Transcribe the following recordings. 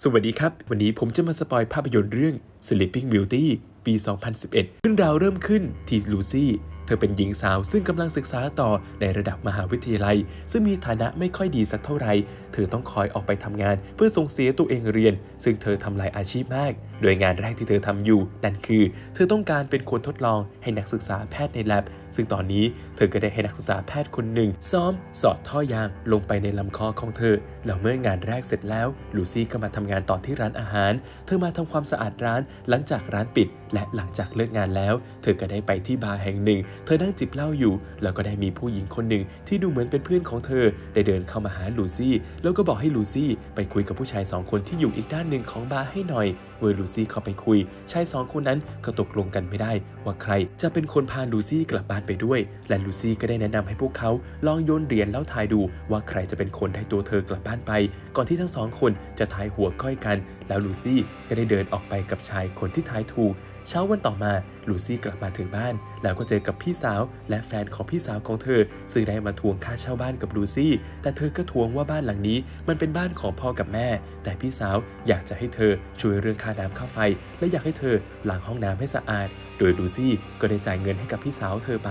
สวัสดีครับ วันนี้ผมจะมาสปอยภาพยนตร์เรื่อง Sleeping Beauty ปี 2011เรื่องราวเริ่มขึ้นที่ลูซี่ เธอเป็นหญิงสาวซึ่งกำลังศึกษาต่อในระดับมหาวิทยาลัย ซึ่งมีฐานะไม่ค่อยดีสักเท่าไหร่ เธอต้องคอยออกไปทำงานเพื่อส่งเสียตัวเองเรียน ซึ่งเธอทำลายอาชีพมาก โดยงานแรกที่เธอทำอยู่ นั่นคือ เธอต้องการเป็นคนทดลองให้นักศึกษาแพทย์ใน lab ซึ่งตอนนี้เธอก็ได้ให้นักศึกษาแพทย์คนหนึ่ง ซ้อมสอดท่อยางลงไปในลำคอของเธอ แล้วเมื่องานแรกเสร็จแล้ว ลูซี่ก็มาทำงานต่อที่ร้านอาหาร เธอมาทำความสะอาดร้านหลังจากร้านปิด และหลังจากเลิกงานแล้ว เธอก็ได้ไปที่บาร์แห่งหนึ่ง เธอนั่งจิบเหล้าอยู่ แล้วก็ได้มีผู้หญิงคนหนึ่งที่ดูเหมือนเป็นเพื่อนของเธอ ได้เดินเข้ามาหาลูซี่ แล้วก็บอกให้ลูซี่ไปคุยกับผู้ชายสองคนที่อยู่อีกด้านหนึ่งของบาร์ให้หน่อย เมื่อลูซี่เข้าไปคุย ชายสองคนนั้นก็ตกลงกันไม่ได้ ว่าใครจะเป็นคนพาลูซี่กลับบ้านไปด้วย และลูซี่ก็ได้แนะนำให้พวกเขาลองโยนเหรียญแล้วทายดูว่าใครจะเป็นคนได้ตัวเธอกลับบ้านไป ก่อนที่ทั้งสองคนจะทายหัวก้อยกัน แล้วลูซี่ก็ได้เดินออกไปกับชายคนที่ทายถูก เช้าวันต่อมาลูซี่กลับมาถึงบ้าน แล้วก็เจอกับพี่สาว และแฟนของพี่สาวของเธอ ซึ่งได้มาทวงค่าเช่าบ้านกับลูซี่ แต่เธอก็ทวงว่าบ้านหลังนี้ มันเป็นบ้านของพ่อกับแม่ แต่พี่สาวอยากจะให้เธอช่วยเรื่องค่าน้ำค่าไฟ และอยากให้เธอล้างห้องน้ำให้สะอาด โดยลูซี่ก็ได้จ่ายเงินให้กับพี่สาวเธอไป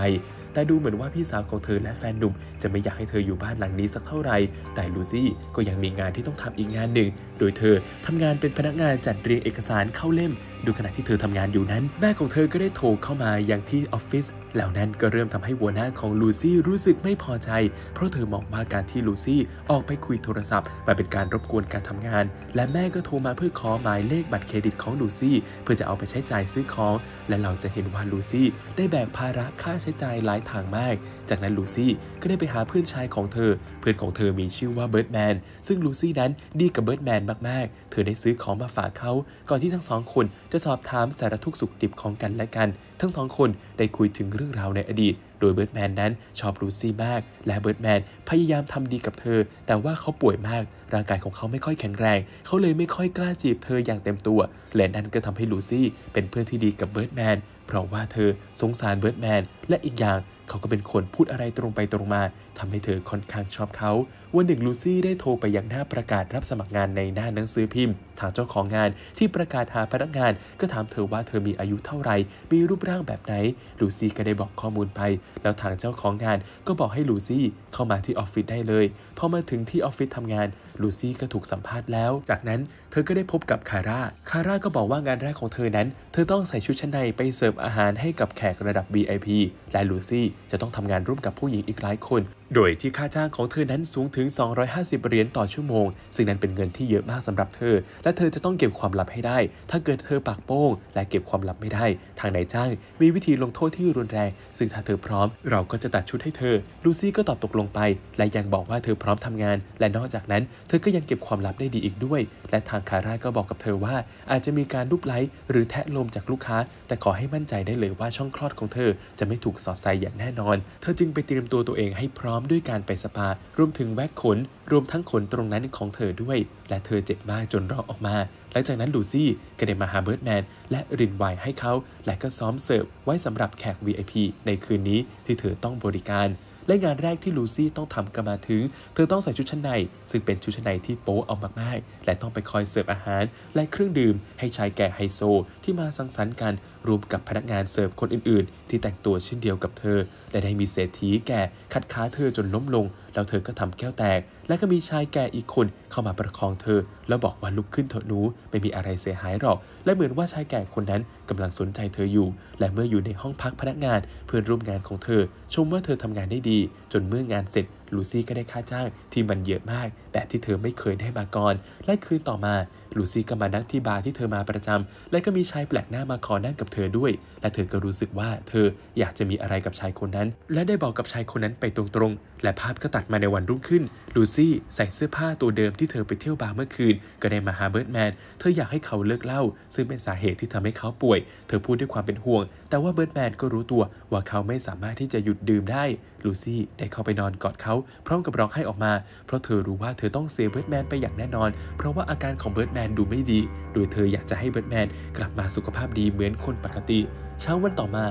แต่ดูเหมือนว่าพี่สาวของเธอและแฟนหนุ่มจะไม่อยากให้เธออยู่บ้านหลังนี้สักเท่าไหร่ แต่ลูซี่ก็ยังมีงานที่ต้องทำอีกงานหนึ่ง โดยเธอทำงานเป็นพนักงานจัดเรียงเอกสารเข้าเล่ม ดูขณะที่เธอทำงานอยู่นั้น แม่ของเธอก็ได้โทรเข้ามาอย่างที่ออฟฟิศ แล้วนั้นก็เริ่มทำให้หัวหน้าของลูซี่รู้สึกไม่พอใจ เพราะเธอมองว่าการที่ลูซี่ออกไปคุยโทรศัพท์มันเป็นการรบกวนการทำงาน และแม่ก็โทรมาเพื่อขอหมายเลขบัตรเครดิตของลูซี่เพื่อจะเอาไปใช้จ่ายซื้อของ และเราจะเห็นว่าลูซี่ได้แบกภาระค่าใช้จ่ายหลายทางมาก จากนั้นลูซี่ก็ได้ไปหาเพื่อนชายของเธอ เพื่อนของเธอมีชื่อว่าเบิร์ดแมนซึ่งลูซี่นั้นดีกับเบิร์ดแมนมากๆ เธอได้ซื้อของมาฝากเขาก่อนที่ทั้งสองคนจะสอบถามสารทุกสุขดิบของกันและกัน ทั้งสองคนได้คุยถึงเรื่องราวในอดีต โดยเบิร์ดแมนนั้นชอบลูซี่มาก และเบิร์ดแมนพยายามทำดีกับเธอ แต่ว่าเขาป่วยมาก ร่างกายของเขาไม่ค่อยแข็งแรง เขาเลยไม่ค่อยกล้าจีบเธออย่างเต็มตัว และนั่นก็ทำให้ลูซี่เป็นเพื่อนที่ดีกับเบิร์ดแมน เพราะว่าเธอสงสารเบิร์ดแมน และอีกอย่างเขาก็เป็นคนพูดอะไรตรงไปตรงมาทำให้เธอค่อนข้างชอบเขา วันหนึ่งลูซี่ได้โทรไปยังหน้าประกาศรับสมัครงานในหน้าหนังสือพิมพ์ทางเจ้าของงานที่ประกาศหาพนักงานก็ถามเธอว่าเธอมีอายุเท่าไหร่ มีรูปร่างแบบไหน ลูซี่ก็ได้บอกข้อมูลไป แล้วทางเจ้าของงานก็บอกให้ลูซี่เข้ามาที่ออฟฟิศได้เลย พอมาถึงที่ออฟฟิศทำงาน ลูซี่ก็ถูกสัมภาษณ์แล้ว จากนั้นเธอก็ได้พบกับคาร่า คาร่าก็บอกว่างานแรกของเธอนั้น เธอต้องใส่ชุดชั้นในไปเสิร์ฟอาหารให้กับแขกระดับ VIP และลูซี่จะต้องทำงานร่วมกับผู้หญิงอีกหลายคน โดยที่ค่าจ้างของเธอนั้นสูงถึง 250 เหรียญต่อชั่วโมง ซึ่งนั้นเป็นเงินที่เยอะมากสำหรับเธอ และเธอจะต้องเก็บความลับให้ได้ ถ้าเกิดเธอปากโป้ง และเก็บความลับไม่ได้ ทางนายจ้าง มีวิธีลงโทษที่รุนแรง ซึ่งถ้าเธอพร้อม เราก็จะตัดชุดให้เธอ ลูซี่ก็ตอบตกลงไป และยังบอกว่าเธอพร้อมทำงาน และนอกจากนั้น เธอก็ยังเก็บความลับได้ดีอีกด้วย และทางคาร่าก็บอกกับเธอว่า อาจจะมีการรูปไล้หรือแทะลมจากลูกค้า แต่ขอให้มั่นใจได้เลยว่าช่องคลอดของเธอ จะไม่ถูกสอดใส่อย่างแน่นอน เธอจึงไปเตรียมตัวตัวเองให้พร้อมด้วยการไปสปารวมถึงแว็กขน รวมทั้งขนตรงนั้นของเธอด้วย และเธอเจ็บมากจนร้องออกมา หลังจากนั้นลูซี่ก็ได้มาหาเบิร์ดแมนและรินไวน์ให้เขา และก็ซ้อมเสิร์ฟไว้สำหรับแขก VIP ในคืนนี้ที่เธอต้องบริการและงานแรกที่ลูซี่ต้องทำก็มาถึง เธอต้องใส่ชุดชั้นใน ซึ่งเป็นชุดชั้นในที่โป๊เอามากๆ และต้องไปคอยเสิร์ฟอาหาร และเครื่องดื่มให้ชายแก่ไฮโซ ที่มาสังสรรค์กันรวมกับพนักงานเสิร์ฟคนอื่น ที่แต่งตัวเช่นเดียวกับเธอ และได้มีเศรษฐีแก่คัดค้าเธอจนล้มลง แล้วเธอก็ทำแก้วแตก และก็มีชายแก่อีกคนเข้ามาประคองเธอ แล้วบอกว่าลุกขึ้นเถอะหนูไม่มีอะไรเสียหายหรอก และเหมือนว่าชายแก่คนนั้นกำลังสนใจเธออยู่ และเมื่ออยู่ในห้องพักพนักงาน เพื่อนร่วมงานของเธอ ชมว่าเธอทำงานได้ดี จนเมื่องานเสร็จลูซี่ก็ได้ค่าจ้างที่มันเยอะมาก แบบที่เธอไม่เคยได้มาก่อน และคืนต่อมา ลูซี่ก็มานั่งที่บาร์ที่เธอมาประจำและก็มีชายแปลกหน้ามาขอนั่งกับเธอด้วย และเธอก็รู้สึกว่าเธออยากจะมีอะไรกับชายคนนั้น และได้บอกกับชายคนนั้นไปตรงๆ และภาพก็ตัดมาในวันรุ่งขึ้น ลูซี่ใส่เสื้อผ้าตัวเดิมที่เธอไปเที่ยวบาร์เมื่อคืน ก็ได้มาหาเบิร์ดแมน เธออยากให้เขาเลิกเหล้าซึ่งเป็นสาเหตุที่ทำให้เขาป่วย เธอพูดด้วยความเป็นห่วง แต่ว่าเบิร์ดแมนก็รู้ตัวว่าเขาไม่สามารถที่จะหยุดดื่มได้ ลูซี่ได้เข้าไปนอนกอดเขาพร้อมกับร้องไห้ออกมา เพราะเธอรู้ว่าเธอต้องเสียเบิร์ดแมนไปอย่างแน่นอน เพราะว่าอาการของเบิร์ดแมนดูไม่ดี โดยเธออยากจะให้เบิร์ดแมนกลับมาสุขภาพดีเหมือนคนปกติ เช้าวันต่อมา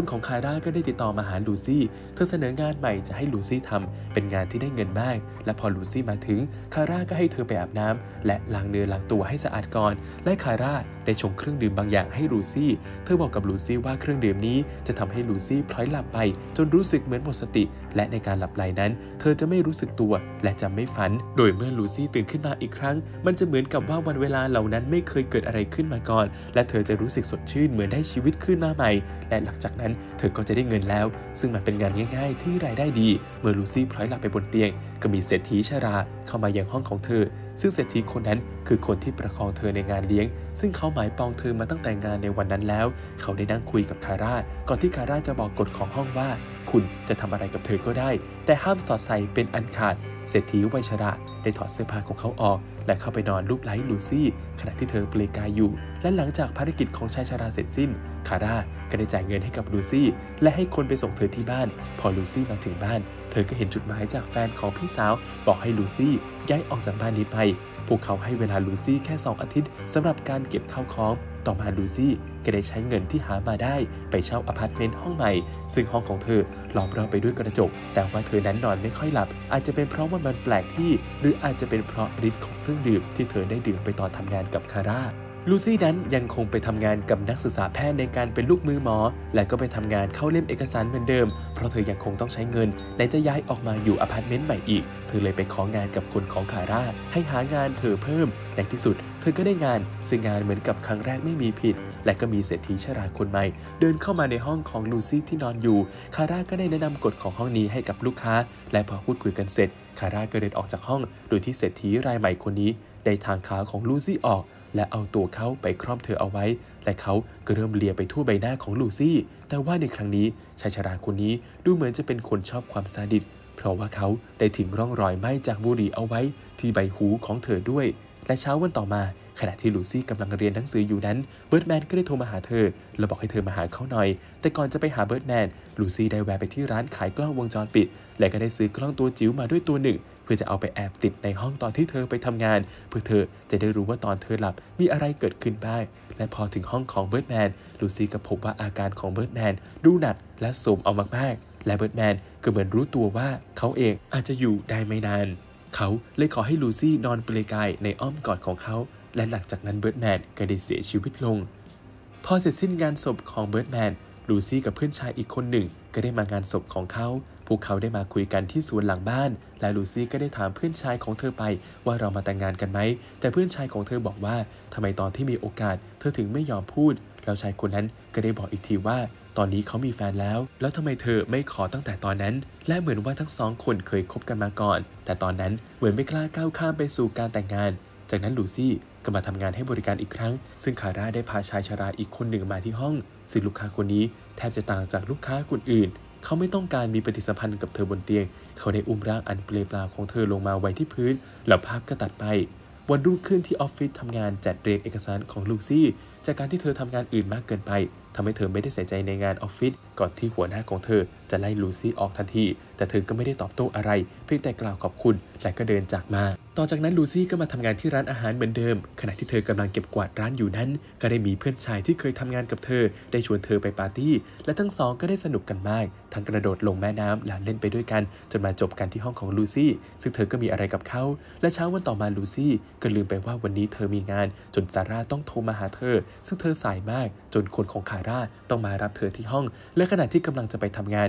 คนของคาร่าก็ได้ติดต่อมาหาลูซี่ เธอเสนองานใหม่จะให้ลูซี่ทำเป็นงานที่ได้เงินมาก และพอลูซี่มาถึง คาร่าก็ให้เธอไปอาบน้ำและล้างเนื้อล้างตัวให้สะอาดก่อน และคาร่าได้ชงเครื่องดื่มบางอย่างให้ลูซี่ เธอบอกกับลูซี่ว่าเครื่องดื่มนี้จะทำให้ลูซี่พลอยหลับไป จนรู้สึกเหมือนหมดสติและในการหลับไหลนั้น เธอจะไม่รู้สึกตัวและจะไม่ฝัน โดยเมื่อลูซี่ตื่นขึ้นมาอีกครั้ง มันจะเหมือนกับว่าวันเวลาเหล่านั้นไม่เคยเกิดอะไรขึ้นมาก่อน และเธอจะรู้สึกสดชื่นเหมือนได้ชีวิตขึ้นมาใหม่ และหลังจากนั้นเธอก็จะได้เงินแล้ว ซึ่งมันเป็นงานง่าย ๆ ที่รายได้ดี เมื่อลูซี่พลอยหลับไปบนเตียง ก็มีเศรษฐีชราเข้ามายังห้องของเธอ ซึ่งเศรษฐีคนนั้นคือคนที่ประคองเธอในงานเลี้ยง ซึ่งเขาหมายปองเธอมาตั้งแต่งานในวันนั้นแล้ว เขาได้นั่งคุยกับคาร่าก่อนที่คาร่าจะบอกกฎของห้องว่า คุณจะทำอะไรกับเธอก็ได้ แต่ห้ามสอดใส่เป็นอันขาด เศรษฐีวัยชราได้ถอดเสื้อผ้าของเขาออก และเข้าไปนอนรูปไล้ลูซี่ ขณะที่เธอเปลือยกายอยู่ และหลังจากภารกิจของชายชราเสร็จสิ้น คาร่าก็ได้จ่ายเงินให้กับลูซี่ และให้คนไปส่งเธอที่บ้าน พอลูซี่มาถึงบ้าน เธอก็เห็นจดหมายจากแฟนของพี่สาว บอกให้ลูซี่ย้ายออกจากบ้านนี้ไป พวกเขาให้เวลาลูซี่แค่ 2 อาทิตย์สำหรับการเก็บข้าวของ ต่อมาลูซี่ก็ได้ใช้เงินที่หามาได้ไปเช่าอพาร์ตเมนต์ห้องใหม่ ซึ่งห้องของเธอล้อมรอบไปด้วยกระจก แต่ว่าเธอนั้นนอนไม่ค่อยหลับ อาจจะเป็นเพราะว่ามันแปลกที่ หรืออาจจะเป็นเพราะฤทธิ์ของเครื่องดื่มที่เธอได้ดื่มไปตอนทำงานกับคาร่า ลูซี่นั้นยังคงไปทำงานกับนักศึกษาแพทย์ในการเป็นลูกมือหมอ และก็ไปทำงานเข้าเล่มเอกสารเหมือนเดิม เพราะเธอยังคงต้องใช้เงินและจะย้ายออกมาอยู่อพาร์ตเมนต์ใหม่อีก เธอเลยไปของานกับคนของคาร่าให้หางานเธอเพิ่ม ในที่สุด เธอก็ได้งานซึ่งงานเหมือนกับครั้งแรกไม่มีผิด และก็มีเศรษฐีชราคนใหม่ เดินเข้ามาในห้องของลูซี่ที่นอนอยู่ คาร่าก็ได้แนะนำกฎของห้องนี้ให้กับลูกค้า และพอพูดคุยกันเสร็จคาร่าก็เดินออกจากห้อง โดยที่เศรษฐีรายใหม่คนนี้ได้ทางขาของลูซี่ออก และเอาตัวเขาไปครอบเธอเอาไว้ และเขาก็เริ่มเลียไปทั่วใบหน้าของลูซี่ แต่ว่าในครั้งนี้ชายชราคนนี้ดูเหมือนจะเป็นคนชอบความซาดิส เพราะว่าเขาได้ทิ้งร่องรอยไหม้จากบุหรี่เอาไว้ที่ใบหูของเธอด้วย และเช้าวันต่อมาขณะที่ลูซี่กำลังเรียนหนังสืออยู่นั้น เบิร์ดแมนก็ได้โทรมาหาเธอ และบอกให้เธอมาหาเขาหน่อย แต่ก่อนจะไปหาเบิร์ดแมน ลูซี่ได้แวะไปที่ร้านขายกล้องวงจรปิด และก็ได้ซื้อกล้องตัวจิ๋วมาด้วยตัวหนึ่ง พื่อจะเอาไปแอบติดในห้องตอนที่เธอไปทำงาน เพื่อเธอจะได้รู้ว่าตอนเธอหลับมีอะไรเกิดขึ้นบ้าง และพอถึงห้องของเบิร์ดแมนลูซี่ก็พบว่าอาการของเบิร์ดแมนดูหนักและโทรมเอามากๆ และเบิร์ดแมนก็เหมือนรู้ตัวว่าเขาเองอาจจะอยู่ได้ไม่นาน เขาเลยขอให้ลูซี่นอนเปลือยกายในอ้อมกอดของเขา และหลังจากนั้นเบิร์ดแมนก็ได้เสียชีวิตลง พอเสร็จสิ้นงานศพของเบิร์ดแมนลูซี่กับเพื่อนชายอีกคนหนึ่งก็ได้มางานศพของเขา พวกเขาได้มาคุยกันที่สวนหลังบ้าน และลูซี่ก็ได้ถามเพื่อนชายของเธอไปว่าเรามาแต่งงานกันไหม แต่เพื่อนชายของเธอบอกว่าทำไมตอนที่มีโอกาส เธอถึงไม่ยอมพูด แล้วชายคนนั้นก็ได้บอกอีกทีว่า ตอนนี้เขามีแฟนแล้ว แล้วทำไมเธอไม่ขอตั้งแต่ตอนนั้น และเหมือนว่าทั้งสองคนเคยคบกันมาก่อน แต่ตอนนั้นเหมือนไม่กล้าก้าวข้ามไปสู่การแต่งงาน จากนั้นลูซี่ก็มาทำงานให้บริการอีกครั้ง ซึ่งคาร่าได้พาชายชราอีกคนหนึ่งมาที่ห้อง ซึ่งลูกค้าคนนี้แทบจะต่างจากลูกค้าคนอื่น เขาไม่ต้องการมีปฏิสัมพันธ์กับเธอบนเตียง เขาได้อุ้มร่างอันเปลือยเปล่าของเธอลงมาไว้ที่พื้น แล้วภาพก็ตัดไป วันรุ่งขึ้นที่ออฟฟิศทำงานจัดเรียงเอกสารของลูซี่ จากการที่เธอทำงานอื่นมากเกินไปทำให้เธอไม่ได้ใส่ใจในงานออฟฟิศก่อนที่หัวหน้าของเธอจะไล่ลูซี่ออกทันที แต่เธอก็ไม่ได้ตอบโต้อะไร เพียงแต่กล่าวขอบคุณ และก็เดินจากมา ต่อจากนั้นลูซี่ก็มาทำงานที่ร้านอาหารเหมือนเดิม ขณะที่เธอกำลังเก็บกวาดร้านอยู่นั้น ก็ได้มีเพื่อนชายที่เคยทำงานกับเธอ ได้ชวนเธอไปปาร์ตี้ และทั้งสองก็ได้สนุกกันมาก ทั้งกระโดดลงแม่น้ำและเล่นไปด้วยกัน จนมาจบกันที่ห้องของลูซี่ ซึ่งเธอก็มีอะไรกับเขา และเช้าวันต่อมาลูซี่ก็ลืมไปว่าวันนี้เธอมีงาน จนซาร่าต้องโทรมาหาเธอ ซึ่งเธอสายมาก จนคนของคาร่าต้องมารับเธอที่ห้อง และขณะที่กำลังจะไปทำงาน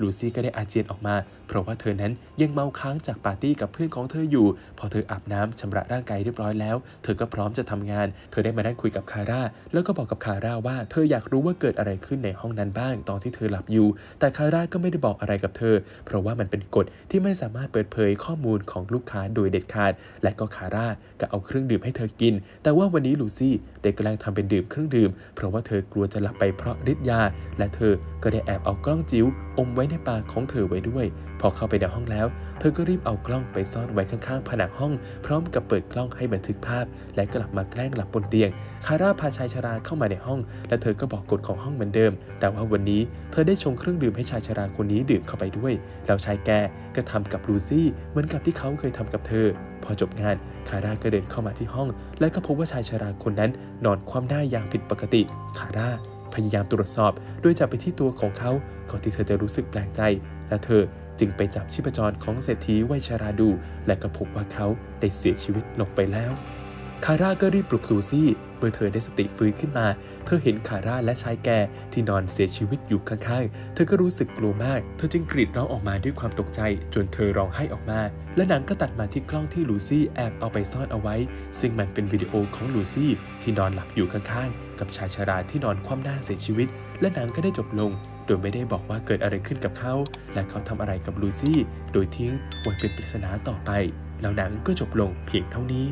ลูซี่ก็ได้อาเจียนออกมา เพราะว่าเธอนั้นยังเมาค้างจากปาร์ตี้กับเพื่อนของเธออยู่ พอเธออาบน้ำชำระร่างกายเรียบร้อยแล้ว เธอก็พร้อมจะทำงาน เธอได้มานั่งคุยกับคาร่า แล้วก็บอกกับคาร่าว่าเธออยากรู้ว่าเกิดอะไรขึ้นในห้องนั้นบ้าง ตอนที่เธอหลับอยู่ แต่คาร่าก็ไม่ได้บอกอะไรกับเธอ เพราะว่ามันเป็นกฎที่ไม่สามารถเปิดเผยข้อมูลของลูกค้าโดยเด็ดขาด และก็คาร่าก็เอาเครื่องดื่มให้เธอกิน แต่ว่าวันนี้ลูซี่ได้กำลังทำเป็นดื่มเครื่องดื่ม เพราะว่าเธอกลัวจะหลับไปเพราะฤทธิ์ยา และเธอก็ได้แอบเอากล้องจิ๋วอมไว้ในปากของเธอไว้ด้วย พอเข้าไปในห้องแล้ว เธอก็รีบเอากล้องไปซ่อนไว้ข้างๆผนังห้อง พร้อมกับเปิดกล้องให้บันทึกภาพ และกลับมาแกล้งหลับบนเตียง คาร่าพาชายชราเข้ามาในห้อง และเธอก็บอกกฎของห้องเหมือนเดิม แต่ว่าวันนี้เธอได้ชงเครื่องดื่มให้ชายชราคนนี้ดื่มเข้าไปด้วย แล้วชายแกก็ทำกับลูซี่เหมือนกับที่เขาเคยทำกับเธอ พอจบงานคาร่าก็เดินเข้ามาที่ห้อง และก็พบว่าชายชราคนนั้นนอนคว่ำหน้าอย่างผิดปกติ คาร่า พยายามตรวจสอบโดยจับไปที่ตัวของเขาก่อนที่เธอจะรู้สึกแปลกใจ และเธอจึงไปจับชีพจรของเศรษฐีวัยชราดู และก็พบว่าเขาได้เสียชีวิตลงไปแล้ว คาร่าก็รีบปลุกซูซี่ เมื่อเธอได้สติฟื้นขึ้นมา เธอเห็นคาร่าและชายแก่ที่นอนเสียชีวิตอยู่ข้างๆ เธอก็รู้สึกกลัวมาก เธอจึงกรีดร้องออกมาด้วยความตกใจ จนเธอร้องไห้ออกมา และหนังก็ตัดมาที่กล้องที่ลูซี่แอบเอาไปซ่อนเอาไว้ ซึ่งมันเป็นวิดีโอของลูซี่ที่นอนหลับอยู่ข้างๆ กับชายชราที่นอนคว่ำหน้าเสียชีวิต และหนังก็ได้จบลง โดยไม่ได้บอกว่าเกิดอะไรขึ้นกับเขา และเขาทำอะไรกับลูซี่ โดยทิ้งไว้เป็นปริศนาต่อไป แล้วหนังก็จบลงเพียงเท่านี้